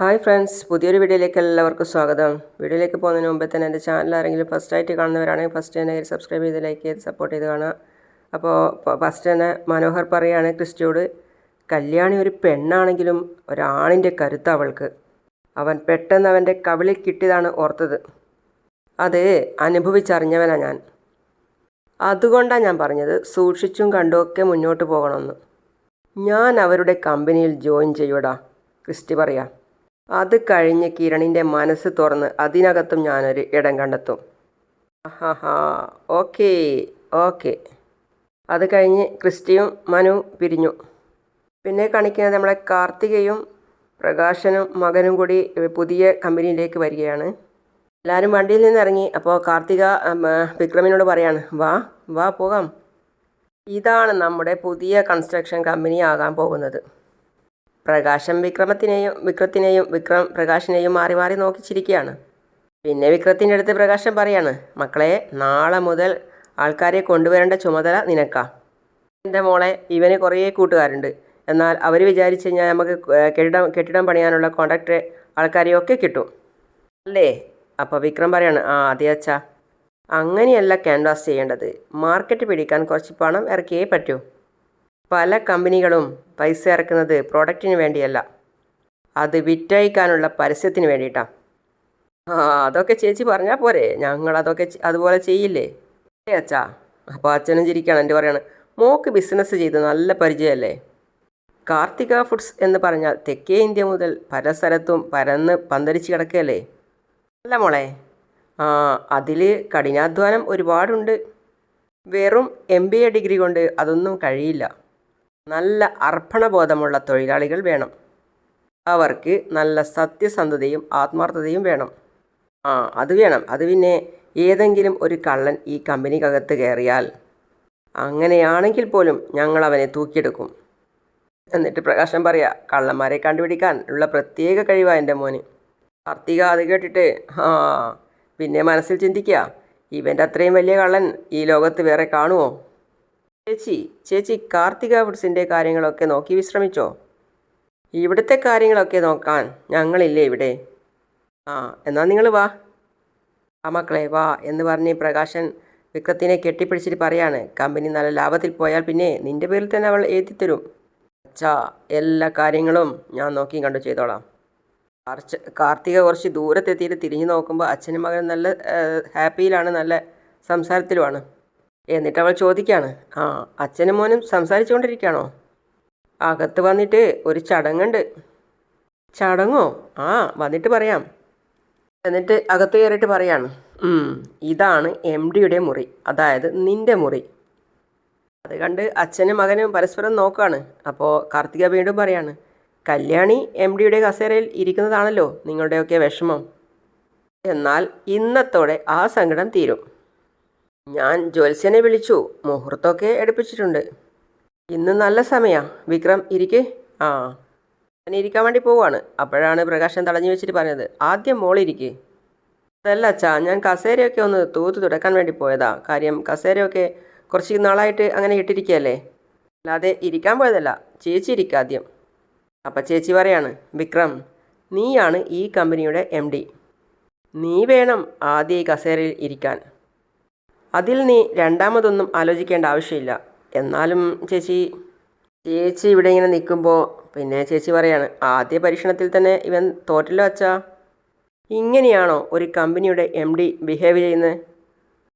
Hi friends പുതിയൊരു വീഡിയോയിലേക്ക് എല്ലാവർക്കും സ്വാഗതം. വീഡിയോയിലേക്ക് പോകുന്നതിന് മുമ്പ് തന്നെ എന്റെ ചാനൽ ആരെങ്കിലും ഫസ്റ്റ് ആയിട്ട് കാണുന്നവരാണെങ്കിൽ ഫസ്റ്റ് തന്നെ സബ്സ്ക്രൈബ് ചെയ്ത് ലൈക്ക് ചെയ്ത് സപ്പോർട്ട് ചെയ്ത് കാണുക. അപ്പോൾ ഫസ്റ്റ് തന്നെ മനോഹർ പറയാണ് ക്രിസ്റ്റിയോട് കല്യാണി ഒരു പെണ്ണാണെങ്കിലും ഒരാണിന്റെ കരുത്ത് അവൾക്ക്. അവൻ പെട്ടെന്ന് അവന്റെ കവിളിൽ കിട്ടിയതാണ് ഓർത്തത്. അത് അനുഭവിച്ചറിഞ്ഞവനാണ് ഞാൻ. അതുകൊണ്ടാണ് ഞാൻ പറഞ്ഞത് സൂക്ഷിച്ചും കണ്ടുമൊക്കെ മുന്നോട്ട് പോകണമെന്ന്. ഞാൻ അവരുടെ കമ്പനിയിൽ ജോയിൻ ചെയ്യൂടാ ക്രിസ്റ്റി പറയാം. അത് കഴിഞ്ഞ് കിരണിന്റെ മനസ്സ് തുറന്ന് അതിനകത്തും ഞാനൊരു ഇടം കണ്ടെത്തും. ഹാ ഓക്കേ. ഓക്കെ. അത് കഴിഞ്ഞ് ക്രിസ്റ്റിയും മനു പിരിഞ്ഞു. പിന്നെ കാണിക്കുന്നത് നമ്മളെ കാർത്തികയും പ്രകാശനും മകനും കൂടി പുതിയ കമ്പനിയിലേക്ക് വരികയാണ്. എല്ലാവരും വണ്ടിയിൽ നിന്ന് ഇറങ്ങി. അപ്പോൾ കാർത്തിക വിക്രമിനോട് പറയാണ് വാ വാ പോകാം. ഇതാണ് നമ്മുടെ പുതിയ കൺസ്ട്രക്ഷൻ കമ്പനി ആകാൻ പോകുന്നത്. പ്രകാശം വിക്രമത്തിനെയും വിക്രത്തിനെയും വിക്രം പ്രകാശിനെയും മാറി മാറി നോക്കിച്ചിരിക്കുകയാണ് പിന്നെ വിക്രത്തിന്റെ അടുത്ത് പ്രകാശം പറയാണ് മക്കളെ നാളെ മുതൽ ആൾക്കാരെ കൊണ്ടുവരേണ്ട ചുമതല നിനക്കാ. എന്റെ മോളെ ഇവന് കുറേ കൂട്ടുകാരുണ്ട്. എന്നാൽ അവർ വിചാരിച്ച് കഴിഞ്ഞാൽ നമുക്ക് കെട്ടിടം കെട്ടിടം പണിയാനുള്ള കോൺട്രാക്ടറെ ആൾക്കാരെയൊക്കെ കിട്ടും. അല്ലേ? അപ്പോൾ വിക്രം പറയാണ് ആ അതെ അച്ഛാ. അങ്ങനെയല്ല ക്യാൻവാസ് ചെയ്യേണ്ടത്. മാർക്കറ്റ് പിടിക്കാൻ കുറച്ച് പണം ഇറക്കിയേ പറ്റൂ. പല കമ്പനികളും പൈസ ഇറക്കുന്നത് പ്രോഡക്റ്റിന് വേണ്ടിയല്ല. അത് വിറ്റയക്കാനുള്ള പരസ്യത്തിന് വേണ്ടിയിട്ടാണ് ആ അതൊക്കെ ചേച്ചി പറഞ്ഞാൽ പോരെ. ഞങ്ങൾ അതൊക്കെ അതുപോലെ ചെയ്യില്ലേ? ഏ അച്ഛാ അപ്പോൾ അച്ഛനും ചിരിക്കുകയാണ് എന്റെ പറയാണ്. മോക്ക് ബിസിനസ് ചെയ്ത് നല്ല പരിചയമല്ലേ? കാർത്തിക ഫുഡ്സ് എന്ന് പറഞ്ഞാൽ തെക്കേ ഇന്ത്യ മുതൽ പല സ്ഥലത്തും പരന്ന് പന്തലിച്ച് കിടക്കുകയല്ലേ അല്ല മോളെ ആ അതിൽ കഠിനാധ്വാനം ഒരുപാടുണ്ട്. വെറും എം ബി എ ഡിഗ്രി കൊണ്ട് അതൊന്നും കഴിയില്ല. നല്ല അർപ്പണബോധമുള്ള തൊഴിലാളികൾ വേണം. അവർക്ക് നല്ല സത്യസന്ധതയും ആത്മാർത്ഥതയും വേണം. ആ അത് വേണം. അത് പിന്നെ ഏതെങ്കിലും ഒരു കള്ളൻ ഈ കമ്പനിക്കകത്ത് കയറിയാൽ അങ്ങനെയാണെങ്കിൽ പോലും ഞങ്ങൾ അവനെ തൂക്കിയെടുക്കും. എന്നിട്ട് പ്രകാശം പറയാ കള്ളന്മാരെ കണ്ടുപിടിക്കാൻ ഉള്ള പ്രത്യേക കഴിവാ എന്റെ മോന്. കാർത്തിക അത് കേട്ടിട്ട് ആ പിന്നെ മനസ്സിൽ ചിന്തിക്കുക ഇവന്റെ അത്രയും വലിയ കള്ളൻ ഈ ലോകത്ത് വേറെ കാണുമോ ചേച്ചി ചേച്ചി കാർത്തിക ഫുഡ്സിന്റെ കാര്യങ്ങളൊക്കെ നോക്കി വിശ്രമിച്ചോ? ഇവിടുത്തെ കാര്യങ്ങളൊക്കെ നോക്കാൻ ഞങ്ങളില്ലേ ഇവിടെ? ആ എന്നാൽ നിങ്ങൾ വാ. ആ മക്കളെ വാ എന്ന് പറഞ്ഞ് പ്രകാശൻ വിക്രത്തിനെ കെട്ടിപ്പിടിച്ചിട്ട് പറയാണ് കമ്പനി നല്ല ലാഭത്തിൽ പോയാൽ പിന്നെ നിന്റെ പേരിൽ തന്നെ അവൾ എഴുതിത്തരും. അച്ഛാ എല്ലാ കാര്യങ്ങളും ഞാൻ നോക്കി കണ്ടു ചെയ്തോളാം. കാർച്ച കാർത്തിക കുറച്ച് ദൂരത്തെത്തിയിട്ട് തിരിഞ്ഞു നോക്കുമ്പോൾ അച്ഛനും മകനും നല്ല ഹാപ്പിയിലാണ് നല്ല സംസാരത്തിലുമാണ്. എന്നിട്ട് അവൾ ചോദിക്കുകയാണ് ആ അച്ഛനും മോനും സംസാരിച്ചുകൊണ്ടിരിക്കുകയാണോ? അകത്ത് വന്നിട്ട് ഒരു ചടങ്ങുണ്ട്. ചടങ്ങോ? ആ വന്നിട്ട് പറയാം. എന്നിട്ട് അകത്ത് കയറിയിട്ട് പറയാണ് ഇതാണ് എം ഡിയുടെ മുറി അതായത് നിന്റെ മുറി. അത് കണ്ട് അച്ഛനും മകനും പരസ്പരം നോക്കുകയാണ് അപ്പോൾ കാർത്തിക വീണ്ടും പറയാണ് കല്യാണി എം ഡിയുടെ കസേരയിൽ ഇരിക്കുന്നതാണല്ലോ നിങ്ങളുടെയൊക്കെ വിഷമം. എന്നാൽ ഇന്നത്തോടെ ആ സങ്കടം തീരും. ഞാൻ ജ്യോത്സ്യനെ വിളിച്ചു. മുഹൂർത്തമൊക്കെ എടുപ്പിച്ചിട്ടുണ്ട്. ഇന്ന് നല്ല സമയാ. വിക്രം ഇരിക്കേ. ആ. ഞാൻ ഇരിക്കാൻ വേണ്ടി പോവാണ്. അപ്പോഴാണ് പ്രകാശൻ തടഞ്ഞു വെച്ചിട്ട് പറഞ്ഞത്. ആദ്യം മോളിരിക്കേ അതല്ല അച്ഛാ ഞാൻ കസേരയൊക്കെ ഒന്ന് തൂത്ത് തുടക്കാൻ വേണ്ടി പോയതാ. കാര്യം കസേരയൊക്കെ കുറച്ച് നാളായിട്ട് അങ്ങനെ ഇട്ടിരിക്കുകയല്ലേ അല്ലാതെ ഇരിക്കാൻ പോയതല്ല. ചേച്ചി ഇരിക്കുക ആദ്യം. അപ്പം ചേച്ചി പറയാണ് വിക്രം നീയാണ് ഈ കമ്പനിയുടെ എം ഡി. നീ വേണം ആദ്യം ഈ കസേരയിൽ ഇരിക്കാൻ. അതിൽ നീ രണ്ടാമതൊന്നും ആലോചിക്കേണ്ട ആവശ്യമില്ല. എന്നാലും ചേച്ചി ചേച്ചി ഇവിടെ ഇങ്ങനെ നിൽക്കുമ്പോൾ പിന്നെ ചേച്ചി പറയാണ് ആദ്യ പരീക്ഷണത്തിൽ തന്നെ ഇവൻ തോറ്റല്ലോ അച്ഛാ. ഇങ്ങനെയാണോ ഒരു കമ്പനിയുടെ എം ഡി ബിഹേവ് ചെയ്യുന്നത്?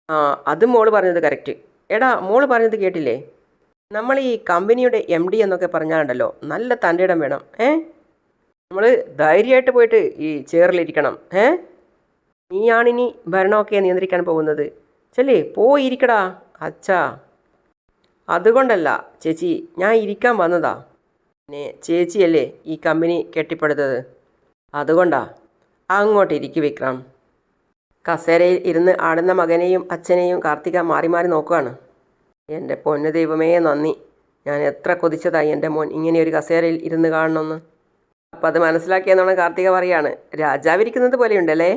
ആ അത് മോൾ പറഞ്ഞത് കറക്റ്റ് എടാ മോൾ പറഞ്ഞത് കേട്ടില്ലേ? നമ്മൾ ഈ കമ്പനിയുടെ എം ഡി എന്നൊക്കെ പറഞ്ഞാലുണ്ടല്ലോ നല്ല തന്റെ വേണം ഏ? നമ്മൾ ധൈര്യമായിട്ട് പോയിട്ട് ഈ ചെയറിലിരിക്കണം ഏ? നീയാണിനി ഭരണമൊക്കെ നിയന്ത്രിക്കാൻ പോകുന്നത്. ചെല്ലേ പോയിരിക്കടാ അച്ഛാ. അതുകൊണ്ടല്ല ചേച്ചി ഞാൻ ഇരിക്കാൻ വന്നതാ. പിന്നെ ചേച്ചിയല്ലേ ഈ കമ്പനി കെട്ടിപ്പടുത്തത്? അതുകൊണ്ടാ. അങ്ങോട്ട് ഇരിക്കു വിക്രം. കസേരയിൽ ഇരുന്ന് ആടുന്ന മകനെയും അച്ഛനെയും കാർത്തിക മാറി മാറി നോക്കുകയാണ് എന്റെ പൊന്നു ദൈവമേ നന്ദി. ഞാൻ എത്ര കൊതിച്ചതായി എന്റെ മോൻ ഇങ്ങനെ ഒരു കസേരയിൽ ഇരുന്ന് കാണണമെന്ന്. അപ്പം അത് മനസ്സിലാക്കിയെന്നാണ് കാർത്തിക പറയാണ്. രാജാവിരിക്കുന്നത് പോലെയുണ്ടല്ലേ?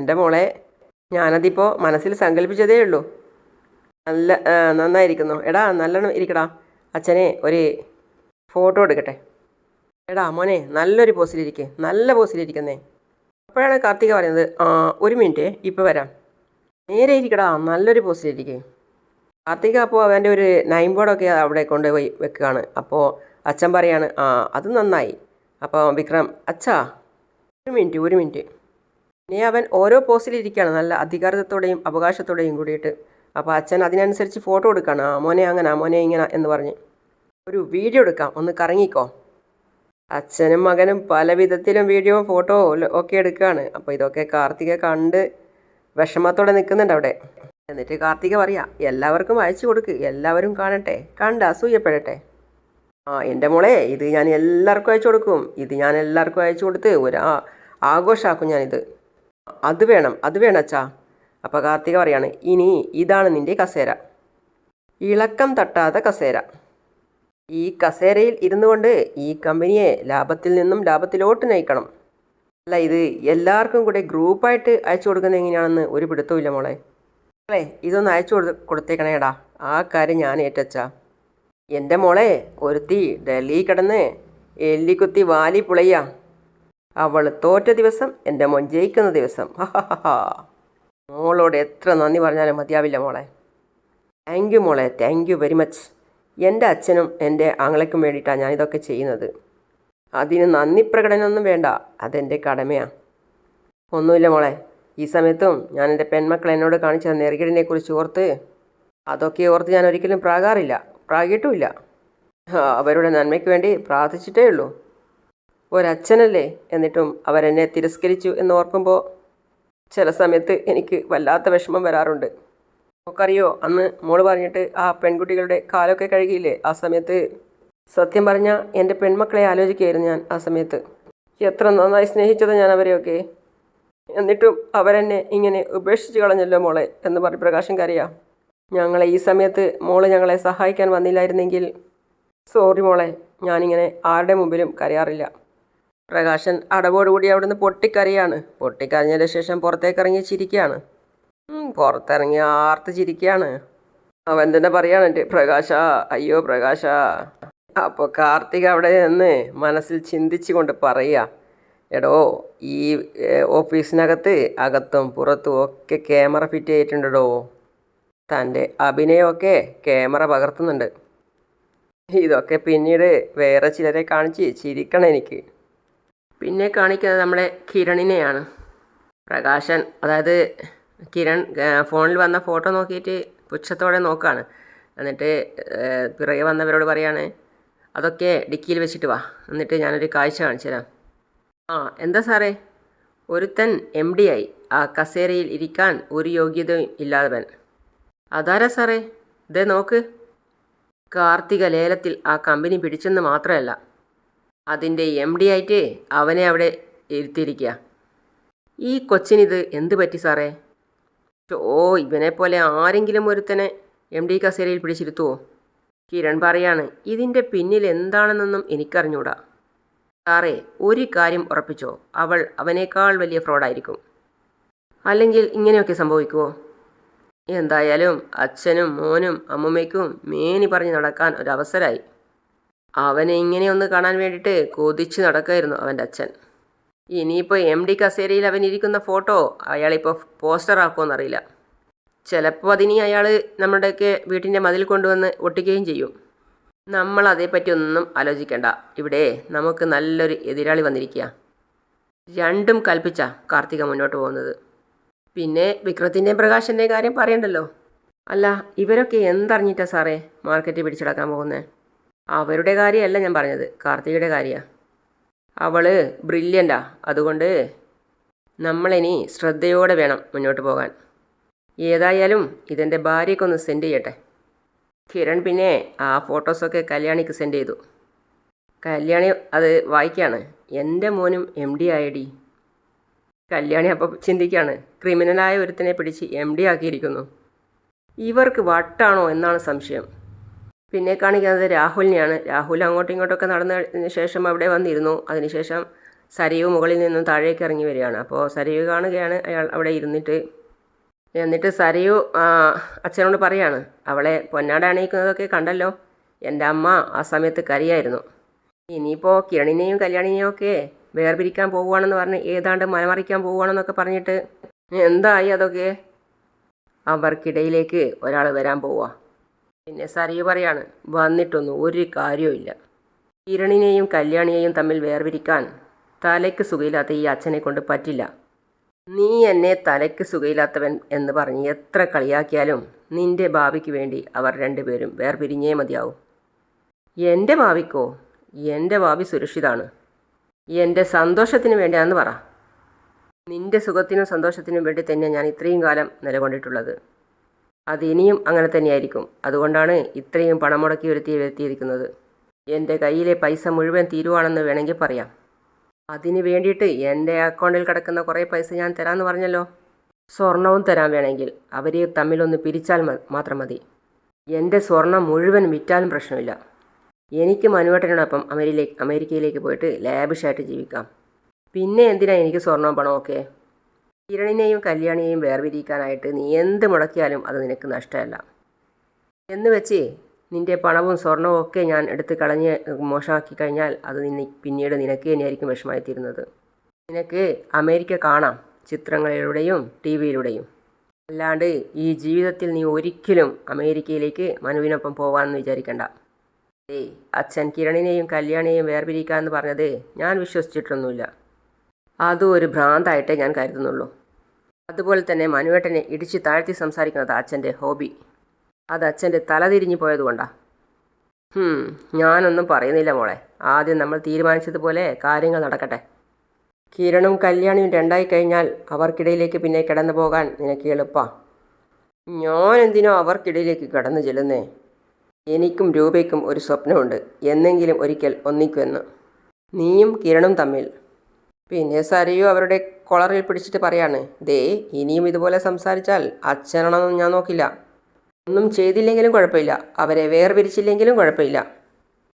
എന്റെ മോളെ ഞാനതിപ്പോൾ മനസ്സിൽ സങ്കല്പിച്ചതേ ഉള്ളൂ. നല്ല നന്നായിരിക്കുന്നു. എടാ നല്ലോണം ഇരിക്കടാ. അച്ഛനെ ഒരു ഫോട്ടോ എടുക്കട്ടെ. എടാ മോനെ നല്ലൊരു പോസിലിരിക്കേ നല്ല പോസിലിരിക്കുന്നേ അപ്പോഴാണ് കാർത്തിക പറയുന്നത് ഒരു മിനിറ്റ് ഇപ്പോൾ വരാം. നേരെ ഇരിക്കടാ നല്ലൊരു പോസിലിരിക്കേ കാർത്തിക അപ്പോൾ അവന്റെ ഒരു നൈൻ ബോർഡൊക്കെ അവിടെ കൊണ്ടുപോയി വെക്കുകയാണ്. അപ്പോൾ അച്ഛൻ പറയാണ് ആ അത് നന്നായി. അപ്പോൾ വിക്രം അച്ഛാ ഒരു മിനിറ്റ് ഒരു മിനിറ്റ്. ഇനി അവൻ ഓരോ പോസ്റ്റിലിരിക്കുകയാണ് നല്ല അധികാരത്തോടെയും അവകാശത്തോടെയും കൂടിയിട്ട്. അപ്പോൾ അച്ഛൻ അതിനനുസരിച്ച് ഫോട്ടോ എടുക്കുകയാണ് ആ മോനെ അങ്ങനെ ആ മോനെ ഇങ്ങനെ എന്ന് പറഞ്ഞ്. ഒരു വീഡിയോ എടുക്കാം. ഒന്ന് കറങ്ങിക്കോ. അച്ഛനും മകനും പല വിധത്തിലും വീഡിയോ ഫോട്ടോ ഒക്കെ എടുക്കുകയാണ്. അപ്പോൾ ഇതൊക്കെ കാർത്തിക കണ്ട് വിഷമത്തോടെ നിൽക്കുന്നുണ്ട് അവിടെ. എന്നിട്ട് കാർത്തിക പറയാം എല്ലാവർക്കും അയച്ചു കൊടുക്ക്. എല്ലാവരും കാണട്ടെ. കണ്ട് അസൂയപ്പെടട്ടെ. ആ എന്റെ മോളെ ഇത് ഞാൻ എല്ലാവർക്കും അയച്ചു കൊടുക്കും. ഇത് ഞാൻ എല്ലാവർക്കും അയച്ചു കൊടുത്ത് ഒരു ആഘോഷമാക്കും ഞാനിത്. അത് വേണം അത് വേണം അച്ഛാ. അപ്പോൾ കാർത്തിക പറയാണ് ഇനി ഇതാണ് നിന്റെ കസേര. ഇളക്കം തട്ടാത്ത കസേര. ഈ കസേരയിൽ ഇരുന്നു കൊണ്ട് ഈ കമ്പനിയെ ലാഭത്തിൽ നിന്നും ലാഭത്തിലോട്ട് നയിക്കണം. അല്ല ഇത് എല്ലാവർക്കും കൂടെ ഗ്രൂപ്പായിട്ട് അയച്ചു കൊടുക്കുന്നത് എങ്ങനെയാണെന്ന് ഒരു പിടുത്തവും മോളെ. മോളെ ഇതൊന്ന് അയച്ചു കൊടു കൊടുത്തേക്കണേടാ. ആ കാര്യം ഞാൻ ഏറ്റച്ചാ. എന്റെ മോളെ ഒരുത്തി ഡൽഹി കിടന്ന് എല്ലിക്കുത്തി വാലി പുളയ്യ. അവൾ തോറ്റ ദിവസം എന്റെ മോൻ ജയിക്കുന്ന ദിവസം. മോളോട് എത്ര നന്ദി പറഞ്ഞാലും മതിയാവില്ല മോളെ. താങ്ക് യു മോളെ താങ്ക് യു വെരി മച്ച് എന്റെ അച്ഛനും എന്റെ ആങ്ങളയ്ക്കും വേണ്ടിയിട്ടാണ് ഞാനിതൊക്കെ ചെയ്യുന്നത്. അതിന് നന്ദി പ്രകടനമൊന്നും വേണ്ട അതെന്റെ കടമയാണ് ഒന്നുമില്ല മോളെ ഈ സമയത്തും ഞാൻ എന്റെ പെൺമക്കൾ എന്നോട് കാണിച്ച നെറുകിടിനെ കുറിച്ച് ഓർത്ത് അതൊക്കെ ഓർത്ത് ഞാൻ ഒരിക്കലും പ്രാകാറില്ല പ്രാകിട്ടുമില്ല. അവരുടെ നന്മയ്ക്ക് വേണ്ടി പ്രാർത്ഥിച്ചിട്ടേ ഉള്ളൂ. ഒരച്ഛനല്ലേ എന്നിട്ടും അവരെന്നെ തിരസ്കരിച്ചു എന്ന് ഓർക്കുമ്പോൾ ചില സമയത്ത് എനിക്ക് വല്ലാത്ത വിഷമം വരാറുണ്ട്. നമുക്കറിയോ അന്ന് മോൾ പറഞ്ഞിട്ട് ആ പെൺകുട്ടികളുടെ കാലൊക്കെ കഴുകിയില്ലേ? ആ സമയത്ത് സത്യം പറഞ്ഞാൽ എന്റെ പെൺമക്കളെ ആലോചിക്കുകയായിരുന്നു ഞാൻ ആ സമയത്ത്. എത്ര നന്നായി സ്നേഹിച്ചത് ഞാൻ അവരെയൊക്കെ. എന്നിട്ടും അവരെന്നെ ഇങ്ങനെ ഉപേക്ഷിച്ച് കളഞ്ഞല്ലോ മോളെ എന്ന് പറഞ്ഞ് പ്രകാശം കരയാ. ഞങ്ങളെ ഈ സമയത്ത് മോൾ ഞങ്ങളെ സഹായിക്കാൻ വന്നില്ലായിരുന്നെങ്കിൽ സോറി മോളെ ഞാനിങ്ങനെ ആരുടെ മുമ്പിലും കരയാറില്ല. പ്രകാശൻ അടവോടുകൂടി അവിടുന്ന് പൊട്ടിക്കരയാണ്. പൊട്ടിക്കരഞ്ഞതിന് ശേഷം പുറത്തേക്കിറങ്ങി ചിരിക്കുകയാണ്. ഉം, പുറത്തിറങ്ങി ആർത്ത് ചിരിക്കുകയാണ്. അവൻ തന്നെ എന്റെ പ്രകാശ അയ്യോ പ്രകാശ. അപ്പോൾ കാർത്തിക് അവിടെ നിന്ന് മനസ്സിൽ ചിന്തിച്ചു കൊണ്ട് പറയുക എടോ ഈ ഓഫീസിനകത്ത് അകത്തും പുറത്തും ഒക്കെ ക്യാമറ ഫിറ്റ് ചെയ്തിട്ടുണ്ടോ തന്റെ അഭിനയമൊക്കെ ക്യാമറ പകർത്തുന്നുണ്ട്. ഇതൊക്കെ പിന്നീട് വേറെ ചിലരെ കാണിച്ച് ചിരിക്കണം എനിക്ക്. പിന്നെ കാണിക്കുന്നത് നമ്മുടെ കിരണിനെയാണ്. പ്രകാശൻ അതായത് കിരൺ ഫോണിൽ വന്ന ഫോട്ടോ നോക്കിയിട്ട് പുച്ഛത്തോടെ നോക്കുകയാണ് എന്നിട്ട് പിറകെ വന്നവരോട് പറയാണ് അതൊക്കെ ഡിക്കിയിൽ വെച്ചിട്ട് വാ. എന്നിട്ട് ഞാനൊരു കാഴ്ച കാണിച്ചു തരാം. ആ എന്താ സാറേ? ഒരുത്തൻ എം ഡി ആയി. ആ കസേരയിൽ ഇരിക്കാൻ ഒരു യോഗ്യതയും ഇല്ലാത്തവൻ. അതാരാ സാറേ? ഇതേ നോക്ക്. കാർത്തിക ലേലത്തിൽ ആ കമ്പനി പിടിച്ചെന്ന് മാത്രമല്ല. അതിന്റെ എം ഡി ആയിട്ട് അവനെ അവിടെ ഇരുത്തിയിരിക്കുക. ഈ കൊച്ചിനിത് എന്ത് പറ്റി സാറേ? ഓ ഇവനെ പോലെ ആരെങ്കിലും ഒരുത്തനെ എം ഡി കസേരയിൽ പിടിച്ചിരുത്തുവോ? കിരൺ പറയാണ് ഇതിന്റെ പിന്നിൽ എന്താണെന്നൊന്നും എനിക്കറിഞ്ഞൂടാ. സാറേ ഒരു കാര്യം ഉറപ്പിച്ചോ അവൾ അവനേക്കാൾ വലിയ ഫ്രോഡായിരിക്കും. അല്ലെങ്കിൽ ഇങ്ങനെയൊക്കെ സംഭവിക്കുമോ എന്തായാലും അച്ഛനും മോനും അമ്മമ്മയ്ക്കും മേനി പറഞ്ഞ് നടക്കാൻ ഒരവസരമായി. അവനെ ഇങ്ങനെ ഒന്ന് കാണാൻ വേണ്ടിയിട്ട് കൊതിച്ചു നടക്കായിരുന്നു അവന്റെ അച്ഛൻ. ഇനിയിപ്പോൾ എം ഡി കസേരയിൽ അവൻ ഇരിക്കുന്ന ഫോട്ടോ അയാളിപ്പോൾ പോസ്റ്റർ ആക്കുമെന്നറിയില്ല ചിലപ്പോൾ അതിനി അയാൾ നമ്മുടെയൊക്കെ വീട്ടിന്റെ മതിൽ കൊണ്ടുവന്ന് ഒട്ടിക്കുകയും ചെയ്യും. നമ്മൾ അതേപ്പറ്റി ഒന്നും ആലോചിക്കേണ്ട. ഇവിടെ നമുക്ക് നല്ലൊരു എതിരാളി വന്നിരിക്കുക രണ്ടും കൽപ്പിച്ച കാർത്തിക മുന്നോട്ട് പോകുന്നത്. പിന്നെ വിക്രത്തിന്റെയും പ്രകാശന്റെയും കാര്യം പറയണ്ടല്ലോ. അല്ല ഇവരൊക്കെ എന്തറിഞ്ഞിട്ടാ സാറേ മാർക്കറ്റ് പിടിച്ചടക്കാൻ പോകുന്നത് അവരുടെ കാര്യമല്ല ഞാൻ പറഞ്ഞത്. കാർത്തികയുടെ കാര്യമാണ് അവൾ ബ്രില്യന്റാ. അതുകൊണ്ട് നമ്മളിനി ശ്രദ്ധയോടെ വേണം മുന്നോട്ട് പോകാൻ. ഏതായാലും ഇതെന്റെ ഭാര്യയ്ക്കൊന്ന് സെൻഡ് ചെയ്യട്ടെ. കിരൺ പിന്നെ ആ ഫോട്ടോസൊക്കെ കല്യാണിക്ക് സെൻഡ് ചെയ്തു. കല്യാണി അത് വായിക്കാണ്. എന്റെ മോനും എം ഡി ആയടി. കല്യാണി അപ്പോൾ ചിന്തിക്കുകയാണ് ക്രിമിനലായ ഒരുത്തിനെ പിടിച്ച് എം ഡി ആക്കിയിരിക്കുന്നു. ഇവർക്ക് വട്ടാണോ എന്നാണ് സംശയം. പിന്നെ കാണിക്കുന്നത് രാഹുലിനെയാണ്. രാഹുൽ അങ്ങോട്ടും ഇങ്ങോട്ടൊക്കെ നടന്നതിന് ശേഷം അവിടെ വന്നിരുന്നു. അതിനുശേഷം സരയു മുകളിൽ നിന്നും താഴേക്ക് ഇറങ്ങി വരികയാണ്. അപ്പോൾ സരയു കാണുകയാണ് അയാൾ അവിടെ ഇരുന്നിട്ട്. എന്നിട്ട് സരയു അച്ഛനോട് പറയാണ് അവളെ പൊന്നാട അണിയിക്കുന്നതൊക്കെ കണ്ടല്ലോ. എന്റെ അമ്മ ആ സമയത്ത് കരിയായിരുന്നു. ഇനിയിപ്പോൾ കിരണിനെയും കല്യാണിനെയും ഒക്കെ വേർപിരിക്കാൻ പോവുകയാണെന്ന് പറഞ്ഞ് ഏതാണ്ട് മലമറിക്കാൻ പോവുകയാണെന്നൊക്കെ പറഞ്ഞിട്ട് എന്തായി അതൊക്കെ? അവർക്കിടയിലേക്ക് ഒരാൾ വരാൻ പോവുക. പിന്നെ സറിയ പറയാണ് വന്നിട്ടൊന്നും ഒരു കാര്യവുമില്ല. കിരണിനെയും കല്യാണിയെയും തമ്മിൽ വേർപിരിക്കാൻ തലയ്ക്ക് സുഖയില്ലാത്ത ഈ അച്ഛനെ കൊണ്ട് പറ്റില്ല. നീ എന്നെ തലയ്ക്ക് സുഖയില്ലാത്തവൻ എന്ന് പറഞ്ഞ് എത്ര കളിയാക്കിയാലും നിന്റെ ഭാവിക്ക് വേണ്ടി അവർ രണ്ടുപേരും വേർപിരിഞ്ഞേ മതിയാവും. എന്റെ ഭാവിക്കോ? എന്റെ ഭാവി സുരക്ഷിതാണ്. എന്റെ സന്തോഷത്തിന് വേണ്ടിയാണെന്ന് പറ. നിന്റെ സുഖത്തിനും സന്തോഷത്തിനും വേണ്ടി തന്നെ ഞാൻ ഇത്രയും കാലം നിലകൊണ്ടിട്ടുള്ളത്. അത് ഇനിയും അങ്ങനെ തന്നെയായിരിക്കും. അതുകൊണ്ടാണ് ഇത്രയും പണം മുടക്കി വരുത്തി വരുത്തിയിരിക്കുന്നത്. എന്റെ കയ്യിലെ പൈസ മുഴുവൻ തീരുവാണെന്ന് വേണമെങ്കിൽ പറയാം. അതിന് വേണ്ടിയിട്ട് എന്റെ അക്കൗണ്ടിൽ കിടക്കുന്ന കുറേ പൈസ ഞാൻ തരാമെന്ന് പറഞ്ഞല്ലോ. സ്വർണവും തരാൻ വേണമെങ്കിൽ. അവരെ തമ്മിലൊന്ന് പിരിച്ചാൽ മാത്രം മതി. എന്റെ സ്വർണം മുഴുവൻ വിറ്റാലും പ്രശ്നമില്ല. എനിക്ക് മനുവേട്ടനോടൊപ്പം അമേരിയിലേക്ക് അമേരിക്കയിലേക്ക് പോയിട്ട് ലാബിഷായിട്ട് ജീവിക്കാം. പിന്നെ എന്തിനാണ് എനിക്ക് സ്വർണവും പണമൊക്കെ കിരണിനെയും കല്യാണിയെയും വേർപിരിക്കാനായിട്ട് നീ എന്ത് മുടക്കിയാലും അത് നിനക്ക് നഷ്ടമല്ല. എന്ന് വെച്ച് നിന്റെ പണവും സ്വർണവും ഒക്കെ ഞാൻ എടുത്ത് കളഞ്ഞ് മോശമാക്കി കഴിഞ്ഞാൽ അത് നിന്നെ പിന്നീട് നിനക്ക് തന്നെയായിരിക്കും വിഷമായി തീരുന്നത് നിനക്ക് അമേരിക്ക കാണാം ചിത്രങ്ങളിലൂടെയും ടി വിയിലൂടെയും അല്ലാണ്ട് ഈ ജീവിതത്തിൽ നീ ഒരിക്കലും അമേരിക്കയിലേക്ക് മനുവിനൊപ്പം പോകാമെന്ന് വിചാരിക്കണ്ട. ഏയ് അച്ഛൻ കിരണിനെയും കല്യാണിനെയും വേർപിരിക്കാമെന്ന് പറഞ്ഞത് ഞാൻ വിശ്വസിച്ചിട്ടൊന്നുമില്ല. അതും ഒരു ഭ്രാന്തായിട്ടേ ഞാൻ കരുതുന്നുള്ളൂ. അതുപോലെ തന്നെ മനുവേട്ടനെ ഇടിച്ച് താഴ്ത്തി സംസാരിക്കുന്നത് അച്ഛന്റെ ഹോബി. അത് അച്ഛന്റെ തല തിരിഞ്ഞു പോയതുകൊണ്ടാണ് ഞാനൊന്നും പറയുന്നില്ല മോളെ. ആദ്യം നമ്മൾ തീരുമാനിച്ചതുപോലെ കാര്യങ്ങൾ നടക്കട്ടെ. കിരണും കല്യാണിയും രണ്ടായി കഴിഞ്ഞാൽ അവർക്കിടയിലേക്ക് പിന്നെ കിടന്നു പോകാൻ നിനക്ക് എളുപ്പാ. ഞാൻ എന്തിനോ അവർക്കിടയിലേക്ക് കടന്നു ചെല്ലുന്നേ? എനിക്കും രൂപയ്ക്കും ഒരു സ്വപ്നമുണ്ട്. എന്നെങ്കിലും ഒരിക്കൽ ഒന്നിക്കുമെന്ന്. നീയും കിരണും തമ്മിൽ പിന്നെ സരിയു അവരുടെ കൊളറിൽ പിടിച്ചിട്ട് പറയാണ് ദേ ഇനിയും ഇതുപോലെ സംസാരിച്ചാൽ അച്ഛനാണെന്നും ഞാൻ നോക്കില്ല. ഒന്നും ചെയ്തില്ലെങ്കിലും കുഴപ്പമില്ല. അവരെ വേർപിരിച്ചില്ലെങ്കിലും കുഴപ്പമില്ല.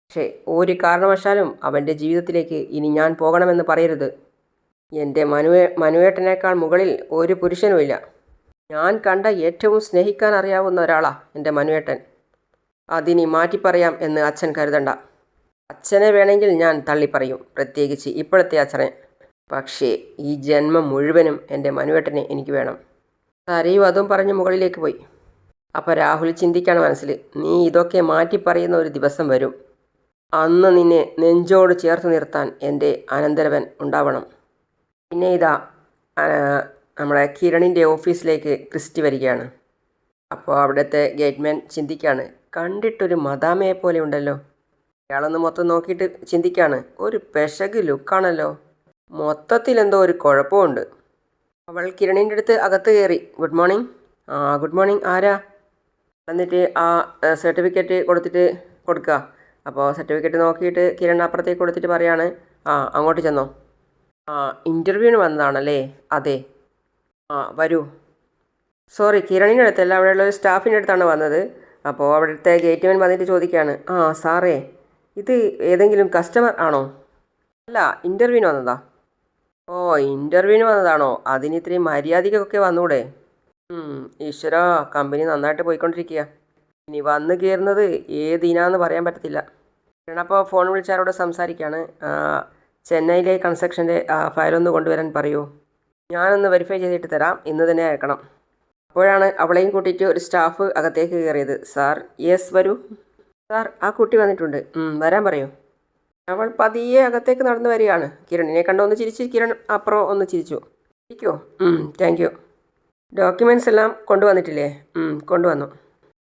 പക്ഷേ ഒരു കാരണവശാലും അവന്റെ ജീവിതത്തിലേക്ക് ഇനി ഞാൻ പോകണമെന്ന് പറയരുത്. എന്റെ മനുവേ മനുവേട്ടനേക്കാൾ മുകളിൽ ഒരു പുരുഷനുമില്ല ഞാൻ കണ്ട ഏറ്റവും സ്നേഹിക്കാൻ അറിയാവുന്ന ഒരാളാ എന്റെ മനുവേട്ടൻ. അതിനി മാറ്റിപ്പറയാം എന്ന് അച്ഛൻ കരുതണ്ട. അച്ഛനെ വേണമെങ്കിൽ ഞാൻ തള്ളിപ്പറയും പ്രത്യേകിച്ച് ഇപ്പോഴത്തെ അച്ഛനെ. പക്ഷേ ഈ ജന്മം മുഴുവനും എന്റെ മനുവേട്ടനെ എനിക്ക് വേണം. സരയും അതും പറഞ്ഞ് മുകളിലേക്ക് പോയി. അപ്പോൾ രാഹുൽ ചിന്തിക്കാണ് മനസ്സിൽ നീ ഇതൊക്കെ മാറ്റി പറയുന്ന ഒരു ദിവസം വരും. അന്ന് നിന്നെ നെഞ്ചോട് ചേർത്ത് നിർത്താൻ എന്റെ അനന്തരവൻ ഉണ്ടാവണം. പിന്നെ ഇതാ നമ്മുടെ കിരണിന്റെ ഓഫീസിലേക്ക് ക്രിസ്റ്റി വരികയാണ്. അപ്പോൾ അവിടുത്തെ ഗേറ്റ്മാൻ ചിന്തിക്കുകയാണ് കണ്ടിട്ടൊരു മദാമയെ പോലെ ഉണ്ടല്ലോ. ഇയാളൊന്ന് മൊത്തം നോക്കിയിട്ട് ചിന്തിക്കുകയാണ് ഒരു പെശക് ലുക്കാണല്ലോ. മൊത്തത്തിൽ എന്തോ ഒരു കുഴപ്പമുണ്ട്. അവൾ കിരണിന്റെ അടുത്ത് അകത്ത് കയറി ഗുഡ് മോർണിംഗ്. ആ ഗുഡ് മോർണിംഗ്. ആരാ? എന്നിട്ട് ആ സർട്ടിഫിക്കറ്റ് കൊടുത്തിട്ട് കൊടുക്കുക അപ്പോൾ സർട്ടിഫിക്കറ്റ് നോക്കിയിട്ട് കിരൺ അപ്പുറത്തേക്ക് കൊടുത്തിട്ട് പറയാണ് ആ അങ്ങോട്ട് ചെന്നോ. ആ ഇന്റർവ്യൂവിന് വന്നതാണല്ലേ? അതെ. ആ വരൂ. സോറി കിരണിന്റെ അടുത്തല്ല അവിടെയുള്ള ഒരു സ്റ്റാഫിന്റെ അടുത്താണ് വന്നത്. അപ്പോൾ അവിടുത്തെ ഗേറ്റ്മാൻ വന്നിട്ട് ചോദിക്കുകയാണ് ആ സാറേ ഇത് ഏതെങ്കിലും കസ്റ്റമർ ആണോ? അല്ല ഇന്റർവ്യൂവിന് വന്നതാ. ഓ ഇന്റർവ്യൂവിന് വന്നതാണോ? അതിന് ഇത്രയും മര്യാദയ്ക്കൊക്കെ വന്നൂടെ. ഈശ്വര കമ്പനി നന്നായിട്ട് പോയിക്കൊണ്ടിരിക്കുക ഇനി വന്ന് കയറുന്നത് ഏതിനാന്ന് പറയാൻ പറ്റത്തില്ല. അപ്പോൾ ഫോൺ വിളിച്ചാരോട് സംസാരിക്കുകയാണ് ചെന്നൈയിലെ കൺസ്ട്രക്ഷന്റെ ഫയലൊന്ന് കൊണ്ടുവരാൻ പറയൂ. ഞാനൊന്ന് വെരിഫൈ ചെയ്തിട്ട് തരാം. ഇന്ന് തന്നെ അയക്കണം. അപ്പോഴാണ് അവളെയും കൂട്ടിയിട്ട് ഒരു സ്റ്റാഫ് അകത്തേക്ക് കയറിയത് സാർ യെസ് വരൂ. സാർ ആ കുട്ടി വന്നിട്ടുണ്ട്. വരാൻ പറയൂ. അവൾ പതിയെ അകത്തേക്ക് നടന്നു വരികയാണ്. കിരണിനെ കണ്ട് ഒന്ന് ചിരിച്ച് കിരൺ അപ്പുറം ഒന്ന് ചിരിച്ചു. ഇരിക്കോ? താങ്ക് യു ഡോക്യുമെന്റ്സ് എല്ലാം കൊണ്ടുവന്നിട്ടില്ലേ? കൊണ്ടുവന്നു.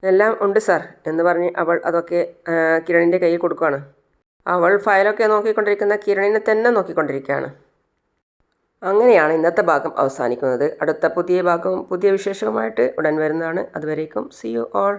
എല്ലാം ഉണ്ട് സാർ എന്ന് പറഞ്ഞ് അവൾ അതൊക്കെ കിരണിന്റെ കയ്യിൽ കൊടുക്കുകയാണ് അവൾ ഫയലൊക്കെ നോക്കിക്കൊണ്ടിരിക്കുന്ന കിരണിനെ തന്നെ നോക്കിക്കൊണ്ടിരിക്കുകയാണ്. അങ്ങനെയാണ് ഇന്നത്തെ ഭാഗം അവസാനിക്കുന്നത്. അടുത്ത പുതിയ ഭാഗവും പുതിയ വിശേഷവുമായിട്ട് ഉടൻ വരുന്നതാണ്. അതുവരേക്കും സി യു ഓൾ